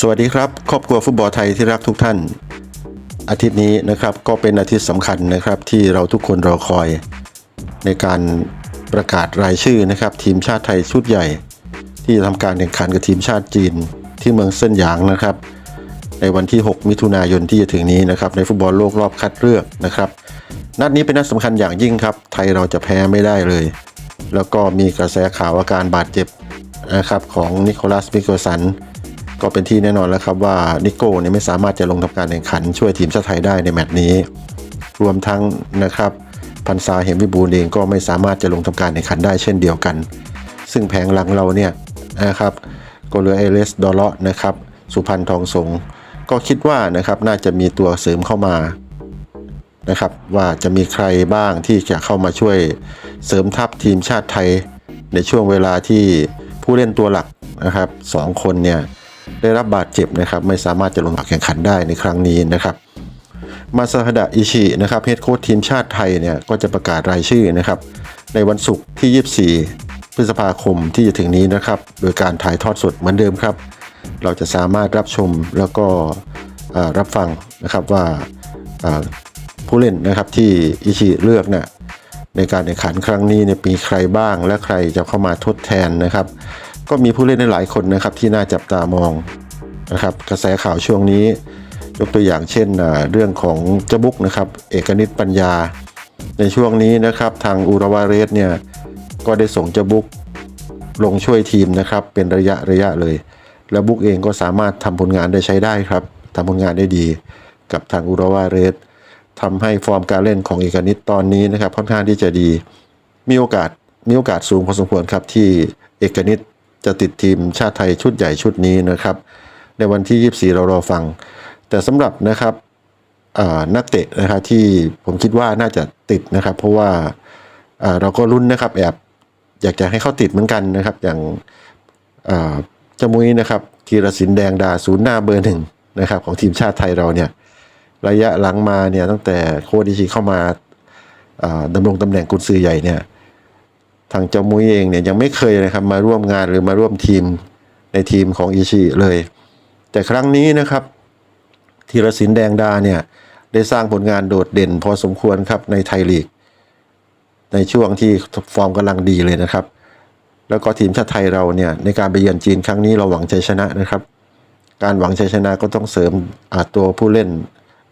สวัสดีครับ ครอบครัวฟุตบอลไทยที่รักทุกท่าน อาทิตย์นี้นะครับก็เป็นอาทิตย์สำคัญนะครับที่เราทุกคนรอคอย ในการประกาศรายชื่อนะครับทีมชาติไทยชุดใหญ่ ที่จะทำการแข่งขันกับทีมชาติจีนที่เมืองเซินหยางนะครับ ในวันที่ 6 มิถุนายนที่จะถึงนี้นะครับในฟุตบอลโลกรอบคัดเลือกนะครับ นัดนี้เป็นนัดสำคัญอย่างยิ่งครับ ไทยเราจะแพ้ไม่ได้เลย แล้วก็มีกระแสข่าวอาการบาดเจ็บ นะครับของนิโคลัสมิโกสันก็เป็นที่แน่นอนแล้วครับว่านิโก้เนี่ยไม่สามารถจะลงทำการแข่งขันช่วยทีมชาติไทยได้ในแมตช์นี้ รวมทั้งนะครับพันซาเหมวิบูลเองก็ไม่สามารถจะลงทำการแข่งขันได้เช่นเดียวกัน ซึ่งแผงหลังเราเนี่ยนะครับก็เหลือเอเลสดอลเลาะนะครับสุพรรณทองสงก็คิดว่านะครับน่าจะมีตัวเสริมเข้ามานะครับว่าจะมีใครบ้างที่จะเข้ามาช่วยเสริมทัพทีมชาติไทยในช่วงเวลาที่ ผู้เล่นตัวหลักนะครับสองคนเนี่ยได้รับบาดเจ็บนะครับไม่สามารถจะลงแข่งขันได้ในครั้งนี้นะครับ มาซาฮดะอิชินะครับเฮดโค้ชทีมชาติไทยเนี่ยก็จะประกาศรายชื่อนะครับ ในวันศุกร์ที่ 24 พฤษภาคมที่จะถึงนี้นะครับ โดยการถ่ายทอดสดเหมือนเดิมครับ เราจะสามารถรับชมแล้วก็รับฟังนะครับว่าอ่าผู้เล่นนะครับที่อิชิเลือกเนี่ย ในการแข่งขันครั้งนี้เนี่ยมีใครบ้าง และใครจะเข้ามาทดแทนนะครับ ก็มีผู้เล่นในหลายคนนะครับที่น่าจับตามองนะครับ กระแสข่าวช่วงนี้ ยกตัวอย่างเช่นเรื่องของเจาบุกนะครับ เอกนิตปัญญา ในช่วงนี้นะครับทางอุรวาเรสเนี่ยก็ได้ส่งเจาบุกลงช่วยทีมนะครับเป็นระยะระยะเลย แล้วบุกเองก็สามารถทำผลงานได้ใช้ได้ครับทำผลงานได้ดีกับทางอุรวาเรส ทำให้ฟอร์มการเล่นของเอกนิตตอนนี้นะครับค่อนข้างที่จะดี มีโอกาสมีโอกาสสูงพอสมควรครับที่เอกนิตจะติดทีมชาติไทยชุดใหญ่ชุดนี้นะครับ ในวันที่ 24 เรารอฟัง แต่สำหรับนะครับนักเตะนะครับที่ผมคิดว่าน่าจะติดนะครับ เพราะว่าเราก็ลุ้นนะครับแอบอยากจะให้เขาติดเหมือนกันนะครับ อย่างจมุยนะครับธีรศิลป์แดงดาศูนย์หน้าเบอร์หนึ่งนะครับของทีมชาติไทยเราเนี่ย ระยะหลังมาเนี่ยตั้งแต่โคดิชิเข้ามาอ่าดำรงตำแหน่งกุนซือใหญ่เนี่ยทางเจ้ามุ้ยเองเนี่ยยังไม่เคยนะครับมาร่วมงานหรือมาร่วมทีมในทีมของอิชิเลย แต่ครั้งนี้นะครับธีรศิลป์แดงดาเนี่ยได้สร้างผลงานโดดเด่นพอสมควรครับในไทยลีก ในช่วงที่ฟอร์มกำลังดีเลยนะครับ แล้วก็ทีมชาติไทยเราเนี่ยในการไปเยือนจีนครั้งนี้เราหวังชัยชนะนะครับ การหวังชัยชนะก็ต้องเสริมอาตัวผู้เล่น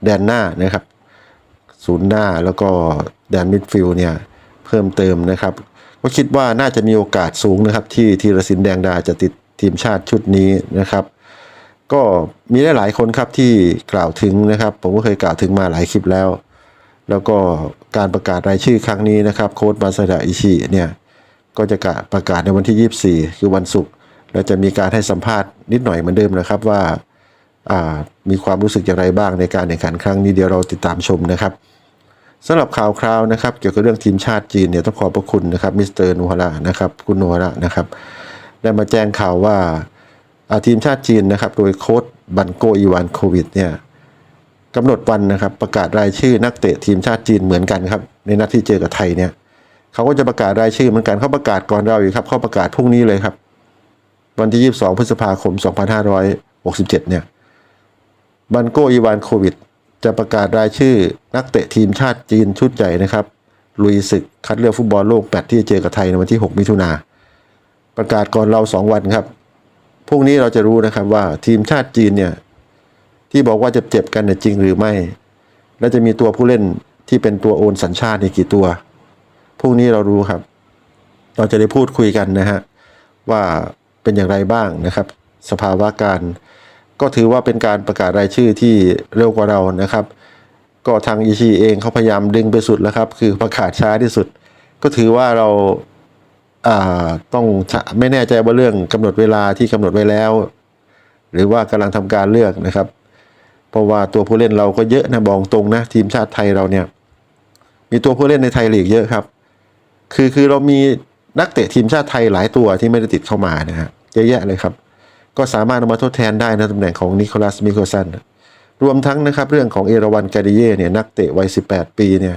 แดนหน้านะครับศูนย์หน้าแล้วก็แดนมิดฟิลด์เนี่ยเพิ่มเติมนะครับ ก็คิดว่าน่าจะมีโอกาสสูงนะครับ ที่ธีรศิลป์แดงดาจะติดทีมชาติชุดนี้นะครับ ก็มีหลายๆคนครับที่กล่าวถึงนะครับ ผมก็เคยกล่าวถึงมาหลายคลิปแล้ว แล้วก็การประกาศรายชื่อครั้งนี้นะครับ โค้ดมาซาดะอิชิเนี่ยก็จะประกาศในวันที่ 24 คือวันศุกร์แล้วจะมีการให้สัมภาษณ์นิดหน่อยเหมือนเดิมนะครับว่า มีความรู้สึกอย่างไรบ้างในการแข่งขันครั้งนี้เดี๋ยวเราติดตามชมนะครับสำหรับข่าวคราวนะครับ เกี่ยวกับเรื่องทีมชาติจีนเนี่ยต้องขอบพระคุณนะครับมิสเตอร์นูฮาระนะครับคุณนูฮาระนะครับ ได้มาแจ้งข่าวว่าทีมชาติจีนนะครับ โดยโค้ชบันโกอีวานโควิดเนี่ยกำหนดวันนะครับ ประกาศรายชื่อนักเตะทีมชาติจีนเหมือนกันครับ ในนัดที่เจอกับไทยเนี่ยเขาก็จะประกาศรายชื่อเหมือนกันเขาประกาศก่อนเราอยู่ครับเขาประกาศพรุ่งนี้เลยครับ วันที่ 22 พฤษภาคม 2567 เนี่ย บันโกอีวานโควิด จะประกาศรายชื่อนักเตะทีมชาติจีนชุดใหญ่นะครับ ลุยศึกคัดเลือกฟุตบอลโลกแปดที่จะเจอกับไทยในวันที่ 6 มิถุนาประกาศก่อนเรา 2 วันครับพรุ่งนี้เราจะรู้นะครับว่าทีมชาติจีนเนี่ยที่บอกว่าจะเจ็บกันเนี่ยจริงหรือไม่ และจะมีตัวผู้เล่นที่เป็นตัวโอนสัญชาติในกี่ตัวพรุ่งนี้เรารู้ครับ เราจะได้พูดคุยกันนะฮะว่าเป็นอย่างไรบ้างนะครับ สภาวะการ ก็ถือว่าเป็นการประกาศรายชื่อที่เร็วกว่าเรานะครับ ก็ทางอีชีเองเขาพยายามดึงไปสุดแล้วครับ คือประกาศช้าที่สุด ก็ถือว่าเราต้องไม่แน่ใจว่าเรื่องกำหนดเวลาที่กำหนดไว้แล้ว หรือว่ากำลังทำการเลือกนะครับ เพราะว่าตัวผู้เล่นเราก็เยอะนะบอกตรงนะทีมชาติไทยเราเนี่ย มีตัวผู้เล่นในไทยลีกเยอะครับ คือคือเรามีนักเตะทีมชาติไทยหลายตัวที่ไม่ได้ติดเข้ามานะฮะเยอะแยะเลยครับ ก็สามารถเอามาทดแทนได้นะตำแหน่งของนิโคลัสมิโคซันรวมทั้งนะครับเรื่องของเอราวันกาดิเย่เนี่ยนักเตะวัย 18 ปีเนี่ย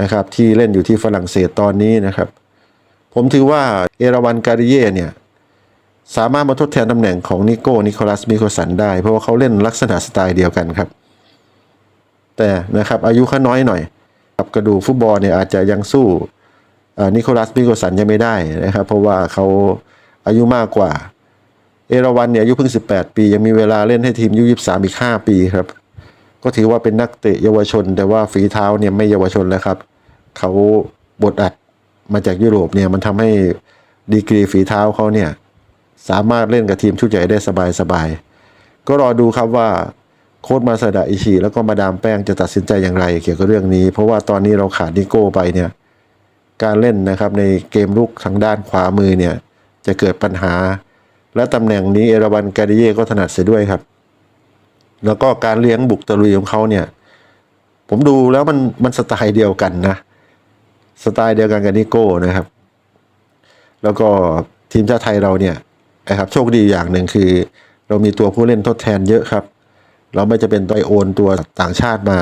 นะครับที่เล่นอยู่ที่ฝรั่งเศสตอนนี้นะครับ ผมถือว่าเอราวันกาดิเย่เนี่ยสามารถมาทดแทนตำแหน่งของนิโก้นิโคลัสมิโคสันได้ เพราะว่าเขาเล่นลักษณะสไตล์เดียวกันครับ แต่นะครับอายุเขาน้อยหน่อยครับกระดูกฟุตบอลเนี่ยอาจจะยังสู้นิโคลัสมิโกสันยังไม่ได้นะครับ เพราะว่าเขาอายุมากกว่า อราวันเนี่ยอายุเพิ่ง 18 ปี ยังมีเวลาเล่นให้ทีมยุ23 อีก 5 ปีครับ ก็ถือว่าเป็นนักเตะเยาวชน แต่ว่าฝีเท้าเนี่ยไม่เยาวชนแล้วครับ เขาบดอัดมาจากยุโรปเนี่ยมันทำให้ดีกรีฝีเท้าเขาเนี่ยสามารถเล่นกับทีมชุดใหญ่ได้สบายๆ ก็รอดูครับว่าโค้ชมาซาดะอิชิแล้วก็มาดามแป้งจะตัดสินใจอย่างไรเกี่ยวกับเรื่องนี้ เพราะว่าตอนนี้เราขาดนิโก้ไปเนี่ยการเล่นนะครับในเกมลุกทางด้านขวามือเนี่ยจะเกิดปัญหา และตำแหน่งนี้เอราวันการดิเย่ก็ถนัดเสียด้วยครับ แล้วก็การเลี้ยงบุกตะลุยของเขาเนี่ย ผมดูแล้วมันมันสไตล์เดียวกันนะ สไตล์เดียวกันกับนิโก้นะครับ แล้วก็ทีมชาติไทยเราเนี่ยนะครับโชคดีอย่างหนึ่งคือ เรามีตัวผู้เล่นทดแทนเยอะครับ เราไม่จะเป็นต้องโอนตัวต่างชาติมา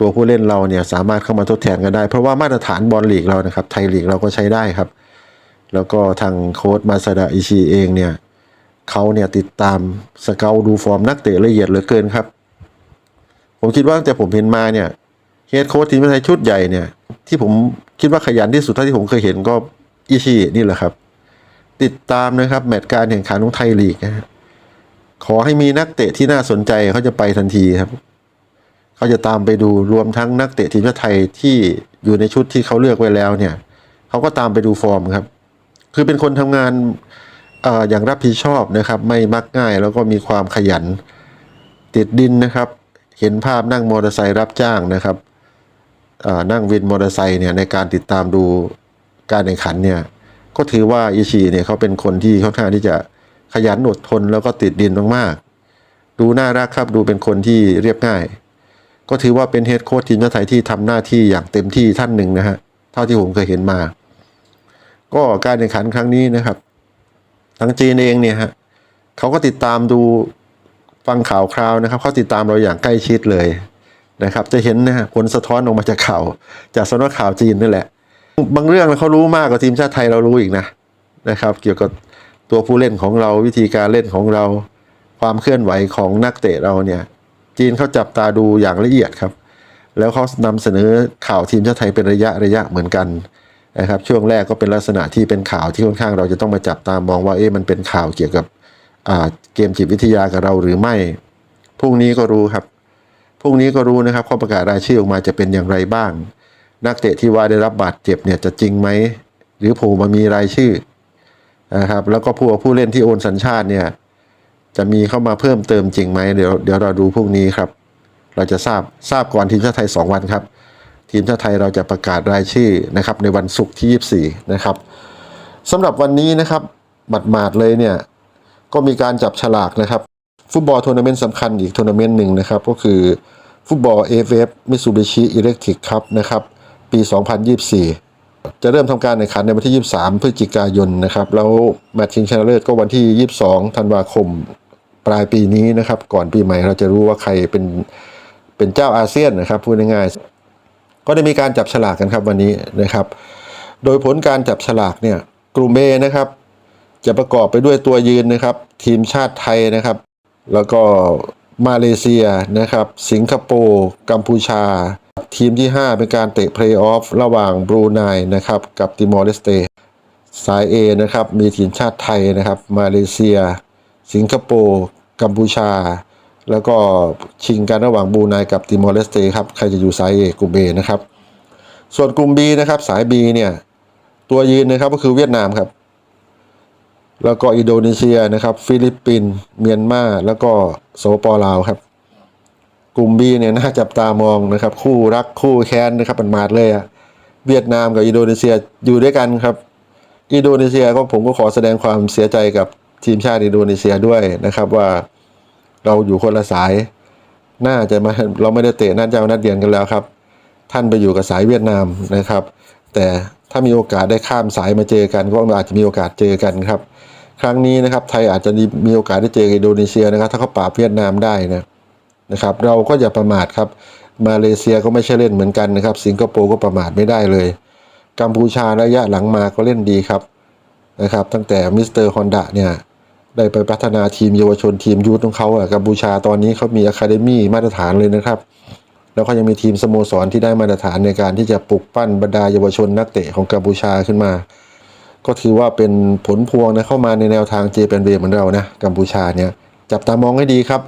ตัวผู้เล่นเราเนี่ยสามารถเข้ามาทดแทนกันได้ เพราะว่ามาตรฐานบอลลีกเรานะครับ ไทยลีกเราก็ใช้ได้ครับ แล้วก็ทางโค้ชมาซาดะอิชิเองเนี่ยเขาเนี่ยติดตามสเกลดูฟอร์มนักเตะละเอียดเหลือเกินครับ ผมคิดว่าตั้งแต่ผมเห็นมาเนี่ยเฮดโค้ชทีมชาติไทยชุดใหญ่เนี่ย ที่ผมคิดว่าขยันที่สุดเท่าที่ผมเคยเห็นก็อิชินี่แหละครับ ติดตามนะครับ แมตช์การแข่งขันของไทยลีกนะขอให้มีนักเตะที่น่าสนใจเขาจะไปทันทีครับเขาจะตามไปดูรวมทั้งนักเตะทีมชาติไทยที่อยู่ในชุดที่เขาเลือกไว้แล้วเนี่ยเขาก็ตามไปดูฟอร์มครับ คือเป็นคนทำงานออย่างรับผิดชอบนะครับ ไม่มักง่ายแล้วก็มีความขยันติดดินนะครับ เห็นภาพนั่งมอเตอร์ไซค์รับจ้างนะครับนั่งวินมอเตอร์ไซค์เนี่ยในการติดตามดูการแข่งขันเนี่ยก็ถือว่าอิชิเนี่ยเขาเป็นคนที่ค่อนข้างที่จะขยันอดทนแล้วก็ติดดินมากๆ ดูน่ารักครับดูเป็นคนที่เรียบง่าย ก็ถือว่าเป็นเฮดโค้ชทีมชาติไทยที่ทำหน้าที่อย่างเต็มที่ท่านหนึ่งนะฮะเท่าที่ผมเคยเห็นมา ก็การแข่งขันครั้งนี้นะครับทางจีนเองเนี่ยฮะเขาก็ติดตามดูฟังข่าวคราวนะครับเขาติดตามเราอย่างใกล้ชิดเลยนะครับ จะเห็นนะฮะผลสะท้อนออกมาจากข่าว จากสำนักข่าวจีนนี่แหละ บางเรื่องเขารู้มากกว่าทีมชาติไทยเรารู้อีกนะนะครับ เกี่ยวกับตัวผู้เล่นของเราวิธีการเล่นของเรา ความเคลื่อนไหวของนักเตะเราเนี่ย จีนเขาจับตาดูอย่างละเอียดครับ แล้วเขานำเสนอข่าวทีมชาติไทยเป็นระยะระยะเหมือนกัน นะครับช่วงแรกก็เป็นลักษณะที่เป็นข่าวที่ค่อนข้างเราจะต้องมาจับตามองว่าเอ๊ะมันเป็นข่าวเกี่ยวกับเกมจิตวิทยากับเราหรือไม่พรุ่งนี้ก็รู้ครับพรุ่งนี้ก็รู้นะครับข้อประกาศรายชื่อออกมาจะเป็นอย่างไรบ้าง นักเตะที่ว่าได้รับบาดเจ็บเนี่ยจะจริงไหมหรือโผล่มามีรายชื่อนะครับแล้วก็ผู้ผู้เล่นที่โอนสัญชาติเนี่ยจะมีเข้ามาเพิ่มเติมจริงไหมเดี๋ยวเดี๋ยวเราดูพรุ่งนี้ครับ เราจะทราบทราบก่อนทีมชาติไทย 2 วันครับ ทีมชาติไทยเราจะประกาศรายชื่อนะครับในวันศุกร์ที่ 24 นะครับสำหรับวันนี้นะครับหมาดๆเลยเนี่ย ก็มีการจับฉลากนะครับ ฟุตบอลทัวร์นาเมนต์สำคัญอีกทัวร์นาเมนต์หนึ่งนะครับ ก็คือฟุตบอล AFF Mitsubishi Electric Cup นะครับ ปี 2024 จะเริ่มทำการแข่งขันในวันที่ 23 พฤศจิกายนนะครับ แล้วแมตช์ชิงชนะเลิศก็วันที่ 22 ธันวาคมปลายปีนี้นะครับ ก่อนปีใหม่เราจะรู้ว่าใครเป็นเป็นเจ้าอาเซียนนะครับพูดง่ายๆ ก็ได้มีการจับฉลากกันครับวันนี้นะครับ โดยผลการจับฉลากเนี่ยกลุ่ม A นะครับ จะประกอบไปด้วยตัวยืนนะครับ ทีมชาติไทยนะครับ แล้วก็มาเลเซียนะครับ สิงคโปร์ กัมพูชา ทีมที่ 5 เป็นการเตะเพลย์ออฟระหว่างบรูไนนะครับ กับติมอร์เลสเตสาย A นะครับ มีทีมชาติไทยนะครับ มาเลเซีย สิงคโปร์ กัมพูชา แล้วก็ชิงกันระหว่างบูไนกับติมอร์เลสเตครับใครจะอยู่สาย A กลุ่ม A นะครับ ส่วนกลุ่ม B นะครับสาย B เนี่ยตัวยืนนะครับก็คือเวียดนามครับ แล้วก็อินโดนีเซียนะครับ ฟิลิปปินส์เมียนมาแล้วก็โสปอลาวครับ กลุ่ม B เนี่ยน่าจับตามองนะครับ คู่รักคู่แค้นนะครับมันมาดเลยอะเวียดนามกับอินโดนีเซียอยู่ด้วยกันครับ อินโดนีเซียก็ผมก็ขอแสดงความเสียใจกับทีมชาติอินโดนีเซียด้วยนะครับว่า เราอยู่คนละสาย น่าจะมาเราไม่ได้เตะนัดเจ้านัดเดียนกันแล้วครับ ท่านไปอยู่กับสายเวียดนามนะครับ แต่ถ้ามีโอกาสได้ข้ามสายมาเจอกันก็อาจจะมีโอกาสเจอกันครับ ครั้งนี้นะครับไทยอาจจะมีโอกาสได้เจอกับอินโดนีเซียนะครับ ถ้าเขาปราบเวียดนามได้นะนะครับ เราก็อย่าประมาทครับ มาเลเซียก็ไม่ใช่เล่นเหมือนกันนะครับ สิงคโปร์ก็ประมาทไม่ได้เลย กัมพูชาระยะหลังมาก็เล่นดีครับนะครับ ตั้งแต่มิสเตอร์ฮอนดะเนี่ย ได้ไปพัฒนาทีมเยาวชนทีมยูทของเขาอะกัมพูชาตอนนี้เขามีอะคาเดมี่มาตรฐานเลยนะครับ แล้วก็ยังมีทีมสโมสรที่ได้มาตรฐานในการที่จะปลุกปั้นบรรดาเยาวชนนักเตะของกัมพูชาขึ้นมา ก็ถือว่าเป็นผลพวงนะเข้ามาในแนวทางเจแปนเวเหมือนเรานะกัมพูชาเนี่ยจับตามองให้ดีครับ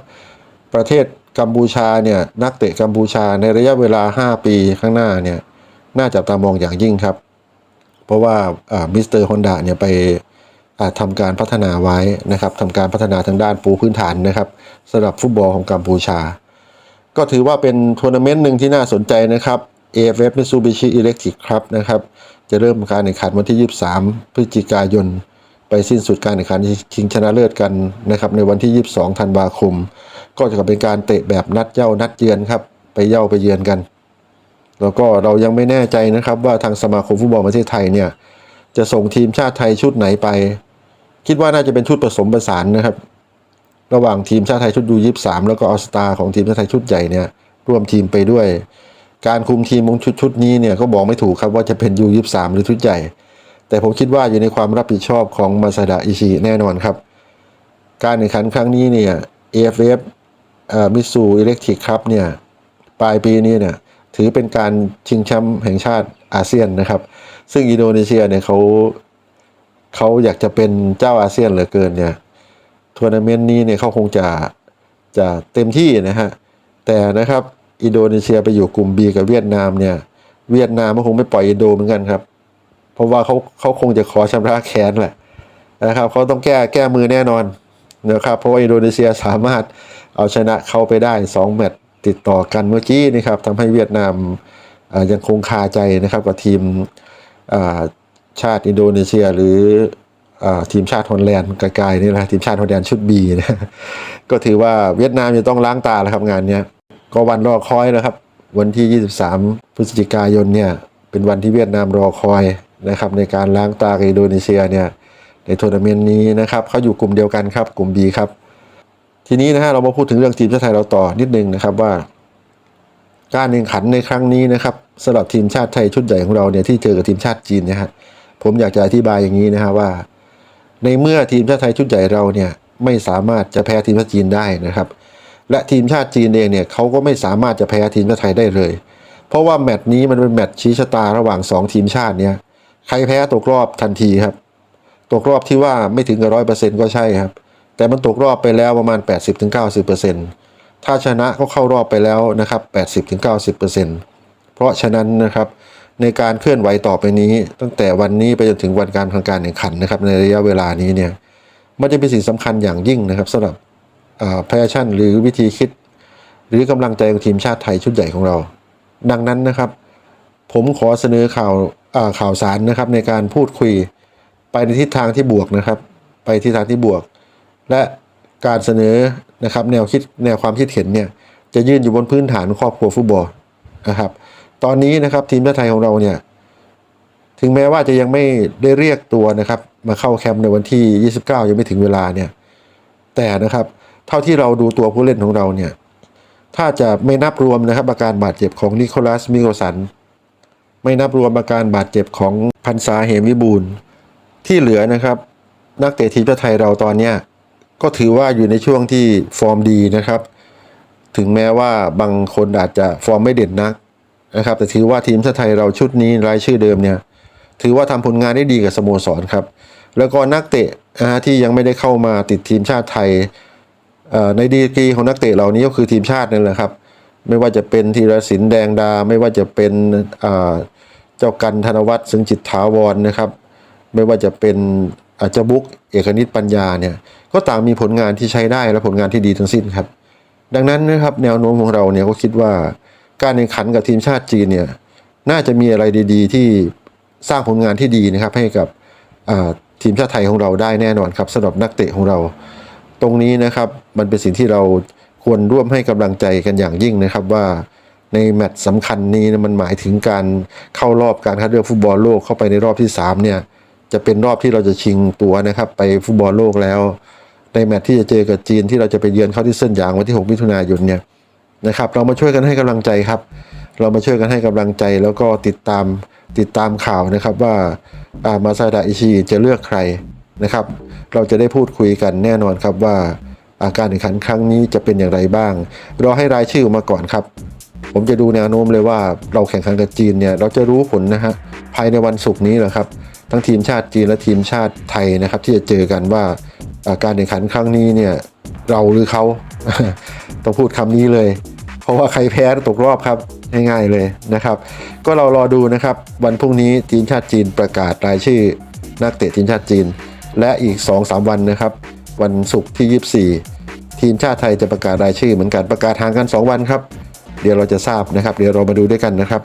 ประเทศกัมพูชาเนี่ยนักเตะกัมพูชาในระยะเวลา 5 ปีข้างหน้าเนี่ยน่าจับตามองอย่างยิ่งครับ เพราะว่ามิสเตอร์ฮอนดาเนี่ยไป อ่าทำการพัฒนาไว้นะครับทำการพัฒนาทางด้านปูพื้นฐานนะครับสำหรับฟุตบอลของกัมพูชา ก็ถือว่าเป็นทัวร์นาเมนต์หนึ่งที่น่าสนใจนะครับ AFF Mitsubishi Electric ครับนะครับจะเริ่มการแข่งขันวันที่ 23 พฤศจิกายน ไปสิ้นสุดการแข่งขันชิงชนะเลิศกันนะครับในวันที่ 22 ธันวาคม ก็จะเป็นการเตะแบบนัดเย้านัดเยือนครับไปเย้าไปเยือนกัน แล้วก็เรายังไม่แน่ใจนะครับว่าทางสมาคมฟุตบอลประเทศไทยเนี่ยจะส่งทีมชาติไทยชุดไหนไป คิดว่าน่าจะเป็นชุดผสมผสานนะครับ ระหว่างทีมชาติไทยชุดยูยีสามแล้วก็ออสตาของทีมชาติไทยชุดใหญ่เนี่ยร่วมทีมไปด้วย การคุมทีมของชุดชุดนี้เนี่ยก็บอกไม่ถูกครับว่าจะเป็นยูยีสามหรือชุดใหญ่ แต่ผมคิดว่าอยู่ในความรับผิดชอบของมาซาดะอิชิแน่นอนครับ การแข่งขันครั้งนี้เนี่ย AFF มิสูอิเล็กทริกครับเนี่ยปลายปีนี้เนี่ยถือเป็นการชิงแชมป์แห่งชาติอาเซียนนะครับ ซึ่งอินโดนีเซียเนี่ยเขา เขาอยากจะเป็นเจ้าอาเซียนเหลือเกินเนี่ยทัวร์นาเมนต์นี้เนี่ยเขาคงจะจะเต็มที่นะฮะ แต่นะครับอินโดนีเซียไปอยู่กลุ่ม B กับเวียดนามเนี่ย เวียดนามก็คงไม่ปล่อยอินโดเหมือนกันครับ เพราะว่าเขาเขาคงจะขอชำระแค้นแหละนะครับเขาต้องแก้แก้มือแน่นอนนะครับเพราะว่าอินโดนีเซียสามารถเอาชนะเขาไปได้ 2 แมตช์ติดต่อกันเมื่อกี้นะครับทำให้เวียดนามยังคงคาใจนะครับกับทีม ชาติอินโดนีเซีย หรืออทีมชาติฮอลแลนด์ไกลๆนี่แหละทีมชาติฮอลแลนด์ชุดบีนะก็ถือว่าเวียดนามจะต้องล้างตาแล้วครับงานเนี้ยก็วันรอคอยแล้วครับ วันที่ 23 พฤศจิกายนเนี่ยเป็นวันที่เวียดนามรอคอยนะครับในการล้างตากับอินโดนีเซียเนี่ยในทัวร์นาเมนต์นี้นะครับเขาอยู่กลุ่มเดียวกันครับกลุ่ม B ครับทีนี้นะฮะเรามาพูดถึงเรื่องทีมชาติไทยเราต่อนิดนึงนะครับว่า การแข่งขันในครั้งนี้นะครับสำหรับทีมชาติไทยชุดใหญ่ของเราเนี่ยที่เจอกับทีมชาติจีนนะฮะ ผมอยากจะอธิบายอย่างนี้นะฮะว่า ในเมื่อทีมชาติไทยชุดใหญ่เราเนี่ยไม่สามารถจะแพ้ทีมชาติจีนได้นะครับ และทีมชาติจีนเองเนี่ยเขาก็ไม่สามารถจะแพ้ทีมชาติไทยได้เลย เพราะว่าแมตช์นี้มันเป็นแมตช์ชี้ชะตาระหว่าง 2 ทีมชาติเนี่ยใครแพ้ตกรอบทันทีครับตกรอบที่ว่าไม่ถึงกับร้อยเปอร์เซ็นต์ก็ใช่ครับ แต่มันตกรอบไปแล้วประมาณ 80-90%ถ้าชนะก็เข้ารอบไปแล้วนะครับ 80-90%เพราะฉะนั้นนะครับ ในการเคลื่อนไหวต่อไปนี้ ตั้งแต่วันนี้ไปจนถึงวันการทางการแข่งขันนะครับ ในระยะเวลานี้เนี่ยมันจะเป็นสิ่งสำคัญอย่างยิ่งนะครับสำหรับแพชชั่นหรือวิธีคิด หรือกำลังใจของทีมชาติไทยชุดใหญ่ของเรา ดังนั้นนะครับ ผมขอเสนอข่าวข่าวสารนะครับในการพูดคุยไปในทิศทางที่บวกนะครับ ไปทิศทางที่บวก และการเสนอนะครับแนวคิดแนวความคิดเห็นเนี่ยจะยืนอยู่บนพื้นฐานครอบครัวฟุตบอลนะครับ ตอนนี้นะครับทีมชาติไทยของเราเนี่ยถึงแม้ว่าจะยังไม่ได้เรียกตัวนะครับ มาเข้าแคมป์ในวันที่ 29 ยังไม่ถึงเวลาเนี่ยแต่นะครับเท่าที่เราดูตัวผู้เล่นของเราเนี่ยถ้าจะไม่นับรวมนะครับอาการบาดเจ็บของนิโคลัสมิโกสันไม่นับรวมอาการบาดเจ็บของพันษาเหมวิบูลที่เหลือนะครับ นักเตะทีมชาติไทยเราตอนเนี้ยก็ถือว่าอยู่ในช่วงที่ฟอร์มดีนะครับ ถึงแม้ว่าบางคนอาจจะฟอร์มไม่เด่นนัก นะครับแต่ถือว่าทีมชาติไทยเราชุดนี้รายชื่อเดิมเนี่ยถือว่าทำผลงานได้ดีกับสโมสรครับ แล้วก็นักเตะนะฮะที่ยังไม่ได้เข้ามาติดทีมชาติไทยในดีกรีของนักเตะเหล่านี้ก็คือทีมชาตินั่นแหละครับ ไม่ว่าจะเป็นธีรศิลป์แดงดา ไม่ว่าจะเป็นเจ้ากันธนวัฒน์ซึ่งจิตถาวรนะครับ ไม่ว่าจะเป็นอาจจะบุกเอกนิตปัญญาเนี่ยก็ต่างมีผลงานที่ใช้ได้และผลงานที่ดีทั้งสิ้นครับ ดังนั้นนะครับแนวโน้มของเราเนี่ยก็คิดว่า การแข่งขันกับทีมชาติจีนเนี่ยน่าจะมีอะไรดีๆ ที่สร้างผลงานที่ดีนะครับให้กับทีมชาติไทยของเราได้แน่นอนครับสำหรับนักเตะของเรา ตรงนี้นะครับมันเป็นสิ่งที่เราควรร่วมให้กำลังใจกันอย่างยิ่งนะครับว่าในแมตช์สำคัญนี้มันหมายถึงการเข้ารอบการคัดเลือกฟุตบอลโลกเข้าไปในรอบที่สามเนี่ย จะเป็นรอบที่เราจะชิงตัวนะครับ ไปฟุตบอลโลกแล้ว ในแมตช์ที่จะเจอกับจีนที่เราจะไปเยือนเขาที่เส้นหยางวันที่ 6 มิถุนายนเนี่ย นะครับ เรามาช่วยกันให้กำลังใจครับ เรามาช่วยกันให้กำลังใจแล้วก็ติดตามติดตามข่าวนะครับว่าอามาซาดะอิชิจะเลือกใครนะครับ เราจะได้พูดคุยกันแน่นอนครับว่าอาการแข่งขันครั้งนี้จะเป็นอย่างไรบ้างรอให้รายชื่อมาก่อนครับ ผมจะดูแนวโน้มเลยว่าเราแข่งขันกับจีนเนี่ยเราจะรู้ผลนะฮะภายในวันศุกร์นี้แหละครับ ทั้งทีมชาติจีนและทีมชาติไทยนะครับ ที่จะเจอกันว่าอ่าการแข่งขันครั้งนี้เนี่ยเราหรือเขา ต้องพูดคำนี้เลย เพราะว่าใครแพ้ตกรอบครับง่ายๆเลยนะครับ ก็เรารอดูนะครับ วันพรุ่งนี้ทีมชาติจีนประกาศรายชื่อ นักเตะทีมชาติจีน และอีก 2-3 วันนะครับ วันศุกร์ที่ 24 ทีมชาติไทยจะประกาศรายชื่อเหมือนกันประกาศห่างกัน 2 วันครับ เดี๋ยวเราจะทราบนะครับ เดี๋ยวเรามาดูด้วยกันนะครับ